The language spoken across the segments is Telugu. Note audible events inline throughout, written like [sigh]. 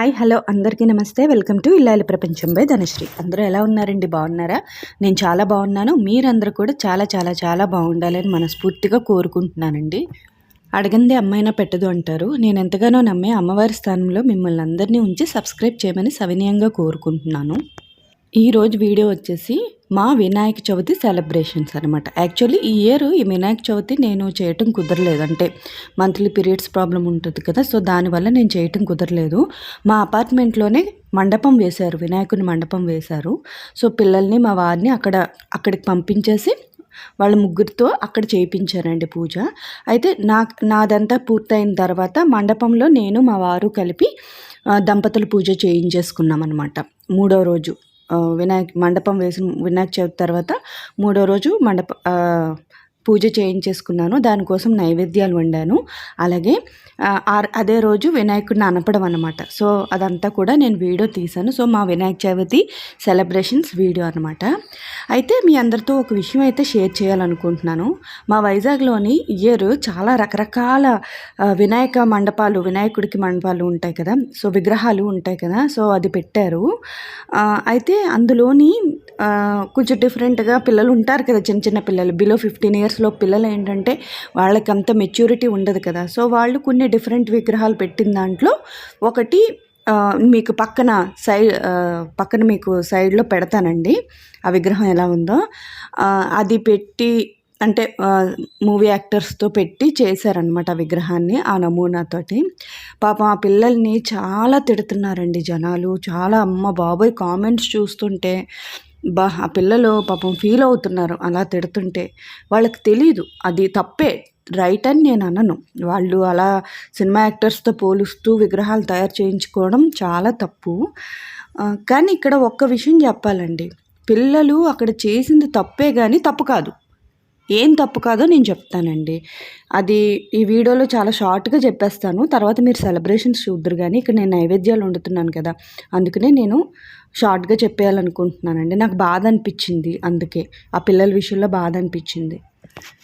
హాయ్ హలో అందరికీ నమస్తే. వెల్కమ్ టు ఇల్లాలి ప్రపంచం బై ధనశ్రీ. అందరూ ఎలా ఉన్నారండి? బాగున్నారా? నేను చాలా బాగున్నాను. మీరందరూ కూడా చాలా చాలా చాలా బాగుండాలని మనస్ఫూర్తిగా కోరుకుంటున్నానండి. అడగంది అమ్మైనా పెట్టదు అంటారు. నేను ఎంతగానో నమ్మే అమ్మవారి స్థానంలో మిమ్మల్ని అందరినీ ఉంచి సబ్స్క్రైబ్ చేయమని సవినయంగా కోరుకుంటున్నాను. ఈరోజు వీడియో వచ్చేసి మా వినాయక చవితి సెలబ్రేషన్స్ అనమాట యాక్చువల్లీ ఈ ఇయర్ ఈ వినాయక చవితి నేను చేయటం కుదరలేదు. అంటే మంత్లీ పీరియడ్స్ ప్రాబ్లం ఉంటుంది కదా సో దానివల్ల నేను చేయటం కుదరలేదు. మా అపార్ట్మెంట్లోనే మండపం వేశారు వినాయకుని మండపం వేశారు. సో పిల్లల్ని మా వారిని అక్కడ అక్కడికి పంపించేసి వాళ్ళ ముగ్గురితో అక్కడ చేయించారండి పూజ. అయితే నా నాదంతా పూర్తయిన తర్వాత మండపంలో నేను మా వారు కలిపి దంపతుల పూజ చేయించేసుకున్నాం అనమాట మూడో రోజు. వినాయక మండపం వేసిన వినాయక చవితి తర్వాత మూడో రోజు మండప పూజ చేయించేసుకున్నాను. దానికోసం నైవేద్యాలు వండాను. అలాగే అదే రోజు వినాయకుడిని అనపడం అనమాట సో అదంతా కూడా నేను వీడియో తీశాను. సో మా వినాయక చవితి సెలబ్రేషన్స్ వీడియో అనమాట అయితే మీ అందరితో ఒక విషయం అయితే షేర్ చేయాలనుకుంటున్నాను. మా వైజాగ్లోని ఇయర్ చాలా రకరకాల వినాయక మండపాలు వినాయకుడికి మండపాలు ఉంటాయి కదా. సో విగ్రహాలు ఉంటాయి కదా. సో అది పెట్టారు. అయితే అందులోని కొంచెం డిఫరెంట్గా పిల్లలు ఉంటారు కదా చిన్న చిన్న పిల్లలు. బిలో ఫిఫ్టీన్ ఇయర్స్ ఇయర్స్లో పిల్లలు ఏంటంటే వాళ్ళకి అంత మెచ్యూరిటీ ఉండదు కదా. సో వాళ్ళు కొన్ని డిఫరెంట్ విగ్రహాలు పెట్టిన దాంట్లో ఒకటి మీకు పక్కన సైడ్ పక్కన మీకు సైడ్లో పెడతానండి. ఆ విగ్రహం ఎలా ఉందో. అది పెట్టి అంటే మూవీ యాక్టర్స్తో పెట్టి చేశారనమాట ఆ విగ్రహాన్ని ఆ నమూనాతోటి. పాపం ఆ పిల్లల్ని చాలా తిడుతున్నారండి జనాలు. చాలా అమ్మ బాబోయ్ కామెంట్స్ చూస్తుంటే బా ఆ పిల్లలు పాపం ఫీల్ అవుతున్నారు అలా తిడుతుంటే. వాళ్ళకి తెలీదు అది తప్పే. రైట్ అని నేను అనను. వాళ్ళు అలా సినిమా యాక్టర్స్తో పోలుస్తూ విగ్రహాలు తయారు చేయించుకోవడం చాలా తప్పు. కానీ ఇక్కడ ఒక్క విషయం చెప్పాలండి. పిల్లలు అక్కడ చేసింది తప్పే కానీ తప్పు కాదు. ఏం తప్పు కాదో నేను చెప్తానండి. అది ఈ వీడియోలో చాలా షార్ట్గా చెప్పేస్తాను. తర్వాత మీరు సెలబ్రేషన్స్ చూద్దరు కానీ ఇక్కడ నేను నైవేద్యాలు వండుతున్నాను కదా అందుకనే నేను షార్ట్గా చెప్పేయాలనుకుంటున్నానండి. నాకు బాధ అనిపించింది అందుకే ఆ పిల్లల విషయంలో బాధ అనిపించింది.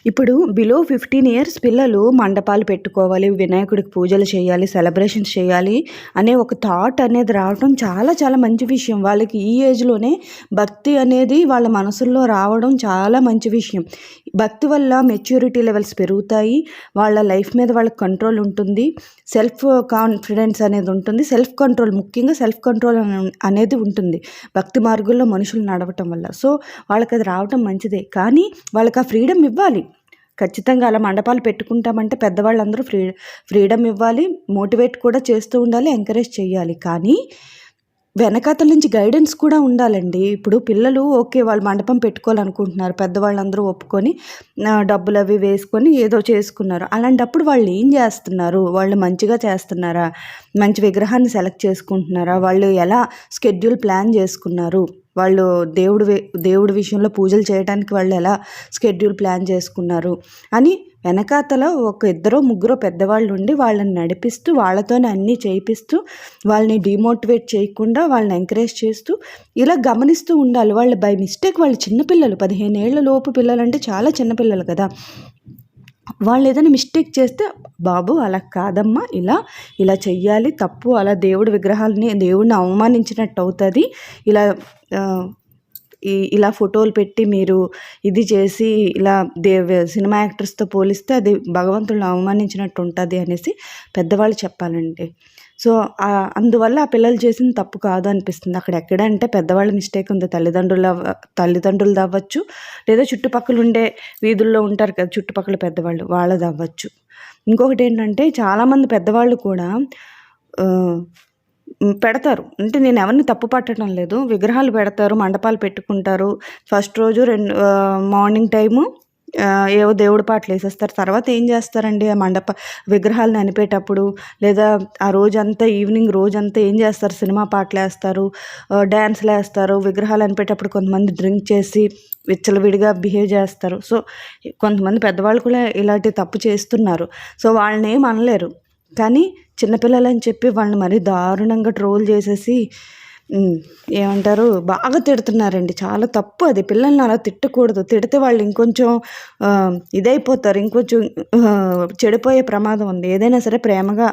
ఇప్పుడు బిలో ఫిఫ్టీన్ ఇయర్స్ పిల్లలు మండపాలు పెట్టుకోవాలి వినాయకుడికి పూజలు చేయాలి సెలబ్రేషన్స్ చేయాలి అనే ఒక థాట్ అనేది రావడం చాలా చాలా మంచి విషయం. వాళ్ళకి ఈ ఏజ్లోనే భక్తి అనేది వాళ్ళ మనసుల్లో రావడం చాలా మంచి విషయం. భక్తి వల్ల మెచ్యూరిటీ లెవెల్స్ పెరుగుతాయి వాళ్ళ లైఫ్ మీద వాళ్ళకి కంట్రోల్ ఉంటుంది సెల్ఫ్ కాన్ఫిడెన్స్ అనేది ఉంటుంది సెల్ఫ్ కంట్రోల్ ముఖ్యంగా సెల్ఫ్ కంట్రోల్ అనేది ఉంటుంది. భక్తి మార్గంలో మనుషులు నడవటం వల్ల. సో వాళ్ళకి అది రావటం మంచిదే. కానీ వాళ్ళకి ఆ ఫ్రీడమ్ ఇవ్వాలి ఖచ్చితంగా అలా మండపాలు పెట్టుకుంటామంటే పెద్దవాళ్ళందరూ ఫ్రీ ఫ్రీడమ్ ఇవ్వాలి మోటివేట్ కూడా చేస్తూ ఉండాలి ఎంకరేజ్ చేయాలి. కానీ వెనకాతల నుంచి గైడెన్స్ కూడా ఉండాలండి. ఇప్పుడు పిల్లలు ఓకే వాళ్ళు మండపం పెట్టుకోవాలనుకుంటున్నారు. పెద్దవాళ్ళందరూ ఒప్పుకొని డబ్బులు అవి వేసుకొని ఏదో చేసుకున్నారు. అలాంటప్పుడు వాళ్ళు ఏం చేస్తున్నారు? వాళ్ళు మంచిగా చేస్తున్నారా? మంచి విగ్రహాన్ని సెలెక్ట్ చేసుకుంటున్నారా? వాళ్ళు ఎలా స్కెడ్యూల్ ప్లాన్ చేసుకున్నారు? వాళ్ళు దేవుడు దేవుడి విషయంలో పూజలు చేయడానికి వాళ్ళు ఎలా స్కెడ్యూల్ ప్లాన్ చేసుకున్నారు అని వెనకాతల ఒక ఇద్దరో ముగ్గురో పెద్దవాళ్ళు ఉండి వాళ్ళని నడిపిస్తూ వాళ్ళతోనే అన్నీ చేయిస్తూ వాళ్ళని డిమోటివేట్ చేయకుండా వాళ్ళని ఎంకరేజ్ చేస్తూ ఇలా గమనిస్తూ ఉండాలి. వాళ్ళు బై మిస్టేక్ వాళ్ళు చిన్నపిల్లలు. పదిహేను ఏళ్ళ లోపు పిల్లలు అంటే చాలా చిన్నపిల్లలు కదా. వాళ్ళు ఏదైనా మిస్టేక్ చేస్తే బాబు అలా కాదమ్మా ఇలా ఇలా చెయ్యాలి తప్పు అలా దేవుడి విగ్రహాలని దేవుడిని అవమానించినట్టు అవుతుంది. ఇలా ఇలా ఫోటోలు పెట్టి మీరు ఇది చేసి ఇలా దే సినిమా యాక్టర్స్తో పోలిస్తే అది భగవంతుడిని అవమానించినట్టు ఉంటుంది అనేసి పెద్దవాళ్ళు చెప్పాలండి. సో అందువల్ల ఆ పిల్లలు చేసింది తప్పు కాదు అనిపిస్తుంది. అక్కడ ఎక్కడంటే పెద్దవాళ్ళ మిస్టేక్ ఉంది. తల్లిదండ్రుల తల్లిదండ్రులది అవ్వచ్చు. లేదా చుట్టుపక్కల ఉండే వీధుల్లో ఉంటారు కదా చుట్టుపక్కల పెద్దవాళ్ళు వాళ్ళది అవ్వచ్చు. ఇంకొకటి ఏంటంటే చాలామంది పెద్దవాళ్ళు కూడా పెడతారు. అంటే నేను ఎవరిని తప్పు పట్టడం లేదు. విగ్రహాలు పెడతారు మండపాలు పెట్టుకుంటారు. ఫస్ట్ రోజు రెండు మార్నింగ్ టైము ఏవో దేవుడి పాటలు వేసేస్తారు. తర్వాత ఏం చేస్తారండి? ఆ మండప విగ్రహాలను అనిపేటప్పుడు లేదా ఆ రోజంతా ఈవినింగ్ రోజంతా ఏం చేస్తారు? సినిమా పాటలు వేస్తారు డ్యాన్స్లు వేస్తారు విగ్రహాలు అనిపేటప్పుడు కొంతమంది డ్రింక్ చేసి విచ్చలవిడిగా బిహేవ్ చేస్తారు. సో కొంతమంది పెద్దవాళ్ళు కూడా ఇలాంటి తప్పు చేస్తున్నారు. సో వాళ్ళని ఏం అనలేరు. కానీ చిన్నపిల్లలని చెప్పి వాళ్ళని మరీ దారుణంగా ట్రోల్ చేసేసి ఏమంటారు? బాగా తిడుతున్నారండి. చాలా తప్పు అది. పిల్లల్ని అలా తిట్టకూడదు. తిడితే వాళ్ళు ఇంకొంచెం ఇదైపోతారు. ఇంకొంచెం చెడిపోయే ప్రమాదం ఉంది. ఏదైనా సరే ప్రేమగా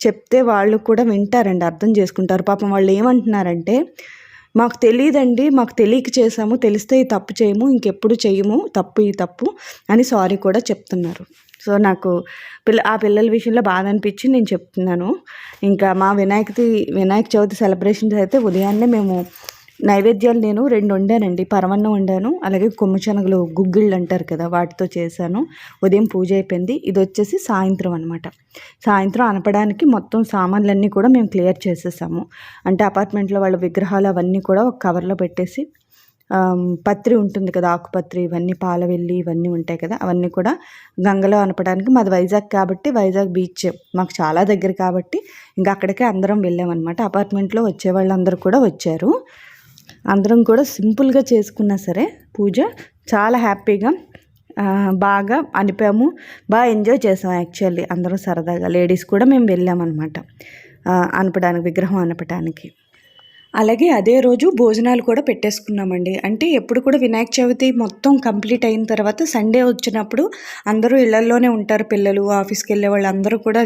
చెప్తే వాళ్ళు కూడా వింటారండి. అర్థం చేసుకుంటారు. పాపం వాళ్ళు ఏమంటున్నారంటే మాకు తెలియదండి మాకు తెలియక చేసాము తెలిస్తే ఈ తప్పు చేయము ఇంకెప్పుడు చేయము తప్పు ఈ తప్పు అని సారీ కూడా చెప్తున్నారు. సో నాకు పిల్ల ఆ పిల్లల విషయంలో బాధ అనిపించి నేను చెప్తున్నాను. ఇంకా మా వినాయకది వినాయక చవితి సెలబ్రేషన్స్ అయితే ఉదయాన్నే మేము నైవేద్యాలు నేను రెండు వండానండి. పరమన్నం వండాను అలాగే కొమ్మశనగలు గుగ్గిళ్ళు అంటారు కదా వాటితో చేశాను. ఉదయం పూజ అయిపోయింది. ఇది వచ్చేసి సాయంత్రం అనమాట సాయంత్రం అనపడానికి మొత్తం సామాన్లన్నీ కూడా మేము క్లియర్ చేసేసాము. అంటే అపార్ట్మెంట్లో వాళ్ళ విగ్రహాలు అవన్నీ కూడా ఒక కవర్లో పెట్టేసి పత్రి ఉంటుంది కదా ఆకుపత్రి ఇవన్నీ పాలవెల్లి ఇవన్నీ ఉంటాయి కదా అవన్నీ కూడా గంగలో అనపడానికి మాది వైజాగ్ కాబట్టి వైజాగ్ బీచ్ మాకు చాలా దగ్గర కాబట్టి ఇంకా అక్కడికే అందరం వెళ్ళామన్నమాట. అపార్ట్మెంట్లో వచ్చే వాళ్ళందరూ కూడా వచ్చారు. అందరం కూడా సింపుల్గా చేసుకున్నా సరే పూజ చాలా హ్యాపీగా బాగా అనిపాము. బాగా ఎంజాయ్ చేసాం యాక్చువల్లీ అందరం సరదాగా. లేడీస్ కూడా మేము వెళ్ళామన్నమాట. అనపడానికి విగ్రహం అనపడానికి అలాగే అదే రోజు భోజనాలు కూడా పెట్టేసుకున్నామండి. అంటే ఎప్పుడు కూడా వినాయక చవితి మొత్తం కంప్లీట్ అయిన తర్వాత సండే వచ్చినప్పుడు అందరూ ఇళ్ళలోనే ఉంటారు పిల్లలు ఆఫీస్కి వెళ్ళే వాళ్ళు అందరూ కూడా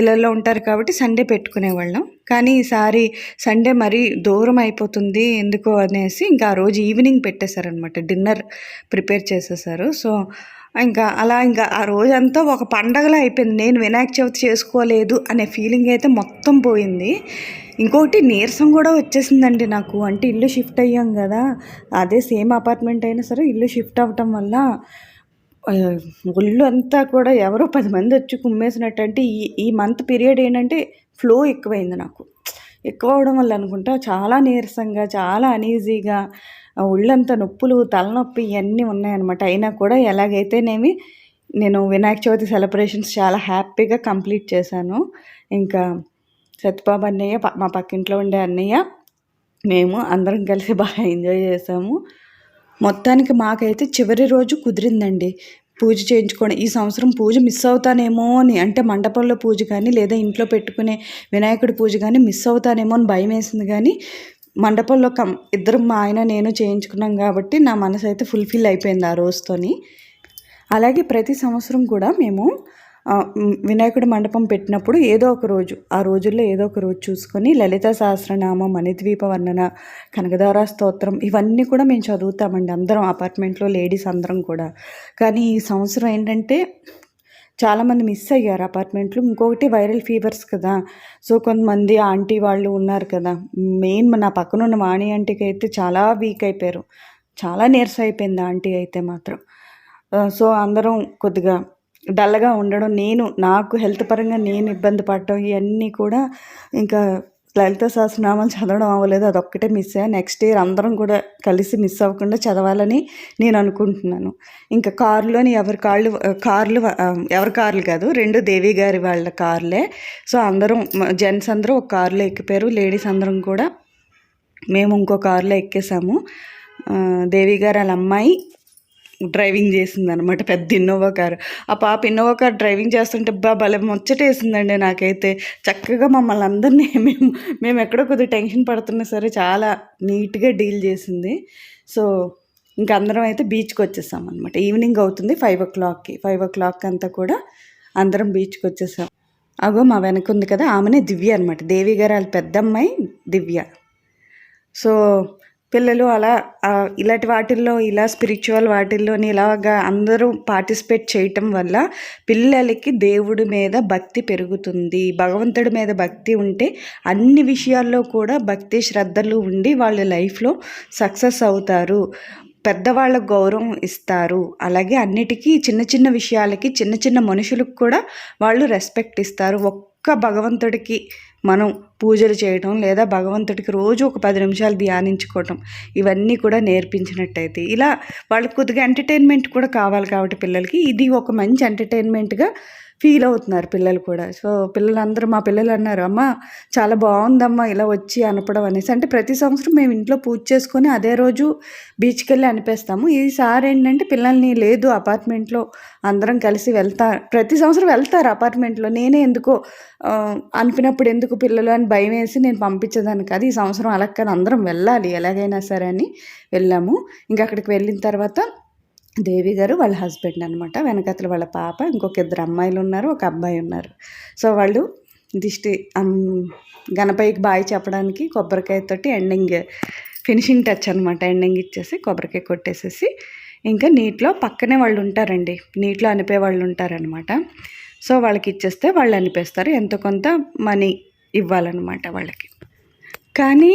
ఇళ్ళలో ఉంటారు కాబట్టి సండే పెట్టుకునేవాళ్ళం. కానీ ఈసారి సండే మరీ దూరం అయిపోతుంది ఎందుకో అనేసి ఇంకా ఆ రోజు ఈవినింగ్ పెట్టేశారనమాట డిన్నర్ ప్రిపేర్ చేసేసారు. సో ఇంకా అలా ఇంకా ఆ రోజంతా ఒక పండగలా అయిపోయింది. నేను వినాయక చవితి చేసుకోలేదు అనే ఫీలింగ్ అయితే మొత్తం పోయింది. ఇంకొకటి నీరసం కూడా వచ్చేసిందండి నాకు. అంటే ఇల్లు షిఫ్ట్ అయ్యాం కదా. అదే సేమ్ అపార్ట్మెంట్ అయినా సరే ఇల్లు షిఫ్ట్ అవ్వటం వల్ల ఒళ్ళు అంతా కూడా ఎవరో పది మంది వచ్చి కుమ్మేసినట్టు అంటే ఈ ఈ మంత్ పీరియడ్ ఏంటంటే ఫ్లో ఎక్కువైంది నాకు. ఎక్కువ అవడం వల్ల అనుకుంటా చాలా నీరసంగా చాలా అనీజీగా ఒళ్ళంతా నొప్పులు తలనొప్పి ఇవన్నీ ఉన్నాయన్నమాట. అయినా కూడా ఎలాగైతేనేమి నేను వినాయక చవితి సెలబ్రేషన్స్ చాలా హ్యాపీగా కంప్లీట్ చేశాను. ఇంకా సత్యబాబు అన్నయ్య మా పక్కింట్లో ఉండే అన్నయ్య మేము అందరం కలిసి బాగా ఎంజాయ్ చేసాము. మొత్తానికి మాకైతే చివరి రోజు కుదిరిందండి. పూజ చేయించుకోండి ఈ సంవత్సరం పూజ మిస్ అవుతానేమో అని అంటే మండపంలో పూజ కానీ లేదా ఇంట్లో పెట్టుకునే వినాయకుడి పూజ కానీ మిస్ అవుతానేమో అని భయం వేసింది కానీ మండపంలో కం ఇద్దరు మా ఆయన నేను చేయించుకున్నాం కాబట్టి నా మనసు అయితే ఫుల్ఫిల్ అయిపోయింది ఆ రోజుతోని. అలాగే ప్రతి సంవత్సరం కూడా మేము వినాయకుడి మండపం పెట్టినప్పుడు ఏదో ఒక రోజు ఆ రోజుల్లో ఏదో ఒక రోజు చూసుకొని లలిత సహస్రనామం మణిద్వీప వర్ణన కనకదార స్తోత్రం ఇవన్నీ కూడా మేము చదువుతామండి అందరం అపార్ట్మెంట్లో లేడీస్ అందరం కూడా. కానీ ఈ సంవత్సరం ఏంటంటే చాలామంది మిస్ అయ్యారు అపార్ట్మెంట్లు. ఇంకొకటి వైరల్ ఫీవర్స్ కదా. సో కొంతమంది ఆంటీ వాళ్ళు ఉన్నారు కదా. మెయిన్ నా పక్కన ఉన్న వాణి ఆంటీకి అయితే చాలా వీక్ అయిపోయారు. చాలా నీరస అయిపోయింది ఆంటీ అయితే మాత్రం. సో అందరం కొద్దిగా డల్గా ఉండడం నేను నాకు హెల్త్ పరంగా నేను ఇబ్బంది పడటం ఇవన్నీ కూడా ఇంకా లలిత సహస్రనామాలు చదవడం అవ్వలేదు అదొక్కటే మిస్ అయ్యా నెక్స్ట్ ఇయర్ అందరం కూడా కలిసి మిస్ అవ్వకుండా చదవాలని నేను అనుకుంటున్నాను. ఇంకా కారులోని ఎవరి కార్లు కార్లు ఎవరి కార్లు కాదు రెండు దేవి గారి వాళ్ళ కార్లే. సో అందరం జెంట్స్ అందరూ ఒక కారులో ఎక్కిపోయారు. లేడీస్ అందరం కూడా మేము ఇంకో కారులో ఎక్కేసాము. దేవి గారు వాళ్ళ అమ్మాయి డ్రైవింగ్ చేసింది అనమాట పెద్ద ఇన్నోవా కారు. ఆ పాప ఇన్నోవా కార్ డ్రైవింగ్ చేస్తుంటే బా భలే ముచ్చటేసిందండి నాకైతే. చక్కగా మమ్మల్ని అందరినీ [laughs] మేము మేము ఎక్కడో కొద్దిగా టెన్షన్ పడుతున్నా సరే చాలా నీట్గా డీల్ చేసింది. సో ఇంకా అందరం అయితే బీచ్కి వచ్చేసాం అనమాట ఈవినింగ్ అవుతుంది ఫైవ్ ఓ క్లాక్కి. ఫైవ్ ఓ క్లాక్ అంతా కూడా అందరం బీచ్కి వచ్చేసాం. అగో మా వెనక ఉంది కదా ఆమెనే దివ్య అనమాట దేవి గారు వాళ్ళ పెద్దమ్మాయి దివ్య. సో పిల్లలు అలా ఇలాంటి వాటిల్లో ఇలా స్పిరిచువల్ వాటిల్లోని ఇలాగా అందరూ పార్టిసిపేట్ చేయటం వల్ల పిల్లలకి దేవుడి మీద భక్తి పెరుగుతుంది. భగవంతుడి మీద భక్తి ఉంటే అన్ని విషయాల్లో కూడా భక్తి శ్రద్ధలు ఉండి వాళ్ళ లైఫ్లో సక్సెస్ అవుతారు. పెద్దవాళ్ళకు గౌరవం ఇస్తారు. అలాగే అన్నిటికీ చిన్న చిన్న విషయాలకి చిన్న చిన్న మనుషులకు కూడా వాళ్ళు రెస్పెక్ట్ ఇస్తారు. ఒక్క భగవంతుడికి మనం పూజలు చేయటం లేదా భగవంతుడికి రోజు ఒక పది నిమిషాలు ధ్యానించుకోవటం ఇవన్నీ కూడా నేర్పించినట్టయితే. ఇలా వాళ్ళకి కొద్దిగా ఎంటర్టైన్మెంట్ కూడా కావాలి కాబట్టి పిల్లలకి. ఇది ఒక మంచి ఎంటర్టైన్మెంట్గా ఫీల్ అవుతున్నారు పిల్లలు కూడా. సో పిల్లలందరూ మా పిల్లలు అన్నారు అమ్మ చాలా బాగుందమ్మా ఇలా వచ్చి అనపడం అనేసి. అంటే ప్రతి సంవత్సరం మేము ఇంట్లో పూజ చేసుకొని అదే రోజు బీచ్కి వెళ్ళి అనిపేస్తాము ఈసారి ఏంటంటే పిల్లల్ని లేదు అపార్ట్మెంట్లో అందరం కలిసి వెళ్తా ప్రతి సంవత్సరం వెళ్తారు అపార్ట్మెంట్లో. నేనే ఎందుకో అనిపినప్పుడు ఎందుకు పిల్లలు అని భయం వేసి నేను పంపించేదాన్ని కాదు. ఈ సంవత్సరం అలా కానీ అందరం వెళ్ళాలి ఎలాగైనా సరే అని వెళ్ళాము. ఇంకా అక్కడికి వెళ్ళిన తర్వాత దేవి గారు వాళ్ళ హస్బెండ్ అనమాట వెనకతలు వాళ్ళ పాప ఇంకొక ఇద్దరు అమ్మాయిలు ఉన్నారు ఒక అబ్బాయి ఉన్నారు. సో వాళ్ళు దిష్టి గణపతికి బాయి బాయ్ చెప్పడానికి కొబ్బరికాయతోటి ఎండింగ్ ఫినిషింగ్ టచ్ అనమాట ఎండింగ్ ఇచ్చేసి కొబ్బరికాయ కొట్టేసేసి ఇంకా నీటిలో పక్కనే వాళ్ళు ఉంటారండి. నీటిలో అనిపే వాళ్ళు ఉంటారనమాట సో వాళ్ళకి ఇచ్చేస్తే వాళ్ళు అనిపేస్తారు. ఎంతో కొంత మనీ ఇవ్వాలన్నమాట వాళ్ళకి. కానీ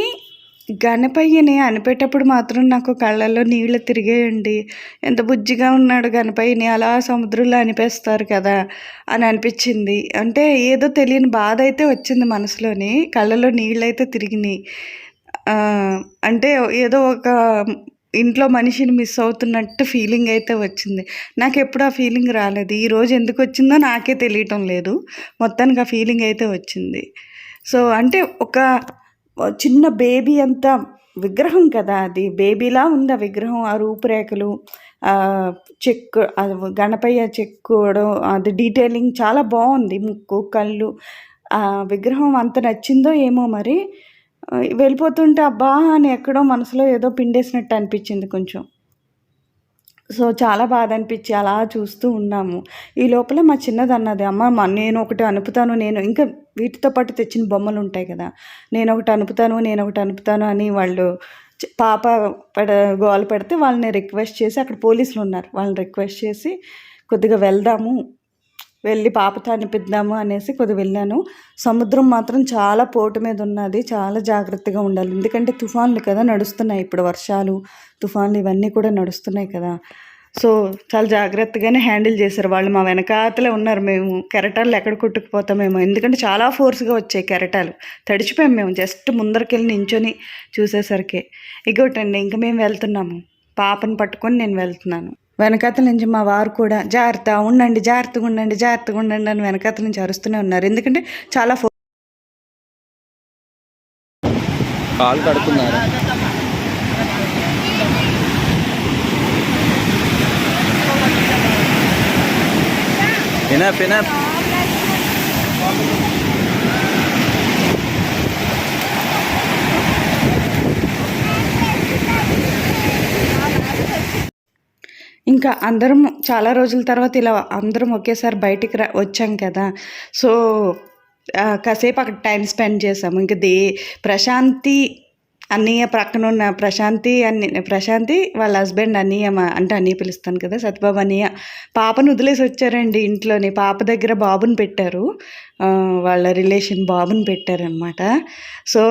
గణపయ్యని అనిపేటప్పుడు మాత్రం నాకు కళ్ళల్లో నీళ్ళు తిరిగేయండి. ఎంత బుజ్జిగా ఉన్నాడు గణపయ్యని అలా సముద్రంలో అనిపేస్తారు కదా అని అనిపించింది. అంటే ఏదో తెలియని బాధ అయితే వచ్చింది మనసులోని కళ్ళలో నీళ్ళు అయితే తిరిగినాయి అంటే ఏదో ఒక ఇంట్లో మనిషిని మిస్ అవుతున్నట్టు ఫీలింగ్ అయితే వచ్చింది. నాకు ఎప్పుడు ఆ ఫీలింగ్ రాలేదు. ఈరోజు ఎందుకు వచ్చిందో నాకే తెలియటం లేదు. మొత్తానికి ఆ ఫీలింగ్ అయితే వచ్చింది. సో అంటే ఒక చిన్న బేబీ అంత విగ్రహం కదా అది. బేబీలా ఉంది ఆ విగ్రహం ఆ రూపురేఖలు చెక్కు గణపయ్య చెక్కువడం అది డీటెయిలింగ్ చాలా బాగుంది ముక్కు కళ్ళు. ఆ విగ్రహం అంత నచ్చిందో ఏమో మరి. వెళ్ళిపోతుంటే అబ్బా అని ఎక్కడో మనసులో ఏదో పిండేసినట్టు అనిపించింది కొంచెం. సో చాలా బాధ అనిపించి అలా చూస్తూ ఉన్నాము. ఈ లోపల మా చిన్నది అన్నది అమ్మ నేను ఒకటి అనుపుతాను నేను ఇంకా వీటితో పాటు తెచ్చిన బొమ్మలు ఉంటాయి కదా నేను ఒకటి అనుపుతాను నేను ఒకటి అనుపుతాను అని వాళ్ళు పాప పెడ గోల పెడితే వాళ్ళని రిక్వెస్ట్ చేసి అక్కడ పోలీసులు ఉన్నారు. వాళ్ళని రిక్వెస్ట్ చేసి కొద్దిగా వెళ్దాము వెళ్ళి పాపతో అనిపిద్దాము అనేసి కొద్దిగా వెళ్ళాను. సముద్రం మాత్రం చాలా పోటు మీద ఉన్నది. చాలా జాగ్రత్తగా ఉండాలి. ఎందుకంటే తుఫాన్లు కదా నడుస్తున్నాయి ఇప్పుడు వర్షాలు తుఫాన్లు ఇవన్నీ కూడా నడుస్తున్నాయి కదా. సో చాలా జాగ్రత్తగానే హ్యాండిల్ చేశారు. వాళ్ళు మా వెనకాతలే ఉన్నారు. మేము కెరటాలు ఎక్కడ కొట్టుకుపోతామేమో ఎందుకంటే చాలా ఫోర్స్గా వచ్చాయి కెరటాలు. తడిచిపోయాం మేము. జస్ట్ ముందరికెళ్ళి నించొని చూసేసరికి. ఇగోటండి ఇంకా మేము వెళ్తున్నాము. పాపను పట్టుకొని నేను వెళ్తున్నాను. వెనకతల నుంచి మా వారు కూడా జాగ్రత్త ఉండండి జాగ్రత్తగా ఉండండి జాగ్రత్తగా ఉండండి అని వెనకాతల నుంచి అరుస్తూనే ఉన్నారు. ఎందుకంటే చాలా ఫో కాలు కడుక్కున్నారు ఎనఫ్ ఎనఫ్ ఇంకా అందరం చాలా రోజుల తర్వాత ఇలా అందరం ఒకేసారి బయటికి రా వచ్చాం కదా. సో కాసేపు అక్కడ టైం స్పెండ్ చేసాము. ఇంకా దే ప్రశాంతి అన్నయ్య ప్రక్కన ఉన్న ప్రశాంతి అన్ని ప్రశాంతి వాళ్ళ హస్బెండ్ అన్నయ్య అంటే అన్నయ్య పిలుస్తాను కదా సత్యబాబు అన్నయ్య. పాపను వదిలేసి వచ్చారండి ఇంట్లోనే. పాప దగ్గర బాబుని పెట్టారు. వాళ్ళ రిలేషన్ బాబుని పెట్టారనమాట సో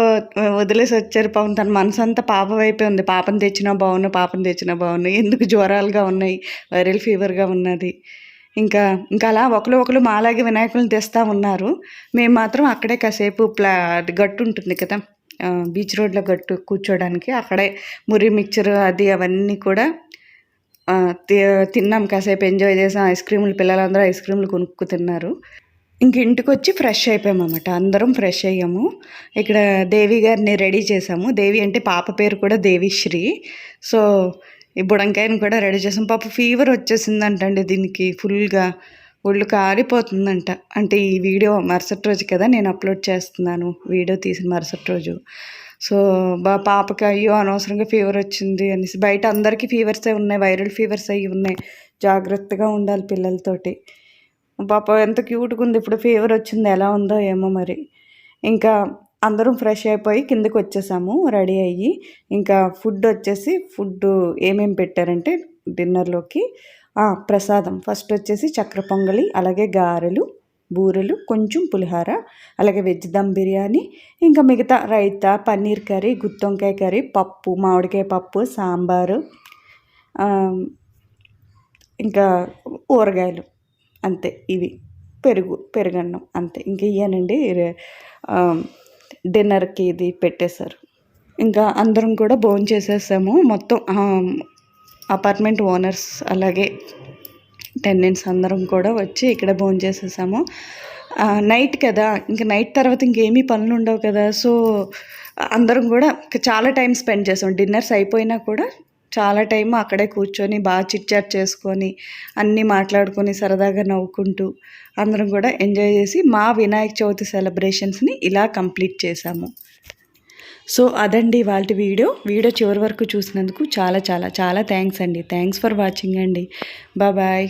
వదిలేసి వచ్చారు పవన్ తన మనసు అంతా పాప వైపే ఉంది. పాపను తెచ్చినా బాగున్నా పాపను తెచ్చినా బాగున్నా. ఎందుకు జ్వరాలుగా ఉన్నాయి వైరల్ ఫీవర్గా ఉన్నది. ఇంకా ఇంకా అలా ఒకరు ఒకరు మాలాగే వినాయకులను తెస్తా ఉన్నారు. మేము మాత్రం అక్కడే కాసేపు ప్లా గట్టు ఉంటుంది కదా బీచ్ రోడ్లో గట్టు కూర్చోడానికి అక్కడే మురి మిక్చర్ అది అవన్నీ కూడా తి- తిన్నాం కాసేపు ఎంజాయ్ చేసాం. ఐస్ క్రీములు పిల్లలందరూ ఐస్ క్రీములు కొనుక్కు తిన్నారు ఇంక ఇంటికి వచ్చి ఫ్రెష్ అయిపోయామన్నమాట. అందరం ఫ్రెష్ అయ్యాము. ఇక్కడ దేవి గారిని రెడీ చేసాము. దేవి అంటే పాప పేరు కూడా దేవిశ్రీ. సో ఈ బుడంకాయని కూడా రెడీ చేసాం. పాప ఫీవర్ వచ్చేసిందంటండి దీనికి ఫుల్గా ఒళ్ళు కారిపోతుందంట. అంటే ఈ వీడియో మరుసటి రోజు కదా నేను అప్లోడ్ చేస్తున్నాను. వీడియో తీసిన మరుసటి రోజు. సో బా పాపకి అయ్యో అనవసరంగా ఫీవర్ వచ్చింది అనేసి బయట అందరికీ ఫీవర్సే ఉన్నాయి. వైరల్ ఫీవర్స్ అయ్యి ఉన్నాయి. జాగ్రత్తగా ఉండాలి పిల్లలతోటి. పాప ఎంత క్యూట్గా ఉంది. ఇప్పుడు ఫీవర్ వచ్చింది. ఎలా ఉందో ఏమో మరి. ఇంకా అందరం ఫ్రెష్ అయిపోయి కిందకి వచ్చేసాము. రెడీ అయ్యి ఇంకా ఫుడ్ వచ్చేసి ఫుడ్ ఏమేమి పెట్టారంటే డిన్నర్లోకి ప్రసాదం. ఫస్ట్ వచ్చేసి చక్ర పొంగలి అలాగే గారెలు బూరెలు కొంచెం పులిహార అలాగే వెజ్ దమ్ బిర్యానీ ఇంకా మిగతా రైతా పన్నీర్ కర్రీ గుత్తొంకాయ కర్రీ పప్పు మామిడికాయ పప్పు సాంబారు ఇంకా ఊరగాయలు. అంతే. ఇవి. పెరుగు పెరుగన్నం. అంతే. ఇంక ఇయ్యానండి. డిన్నర్కి ఇది పెట్టేశారు. ఇంకా అందరం కూడా భోజనం చేసేసాము మొత్తం అపార్ట్మెంట్ ఓనర్స్ అలాగే టెనెంట్స్ అందరం కూడా వచ్చి ఇక్కడ భోజనం చేసేసాము. నైట్ కదా ఇంకా నైట్ తర్వాత ఇంకేమీ పనులు ఉండవు కదా సో అందరం కూడా చాలా టైం స్పెండ్ చేసాం. డిన్నర్స్ అయిపోయినా కూడా చాలా టైం అక్కడే కూర్చొని బాగా చిట్ చాట్ చేసుకొని అన్నీ మాట్లాడుకొని సరదాగా నవ్వుకుంటూ అందరం కూడా ఎంజాయ్ చేసి మా వినాయక చవితి సెలబ్రేషన్స్ని ఇలా కంప్లీట్ చేసాము. సో అదండి వాళ్ళ వీడియో. వీడియో చివరి వరకు చూసినందుకు చాలా చాలా చాలా థ్యాంక్స్ అండి. థ్యాంక్స్ ఫర్ వాచింగ్ అండి. బాయ్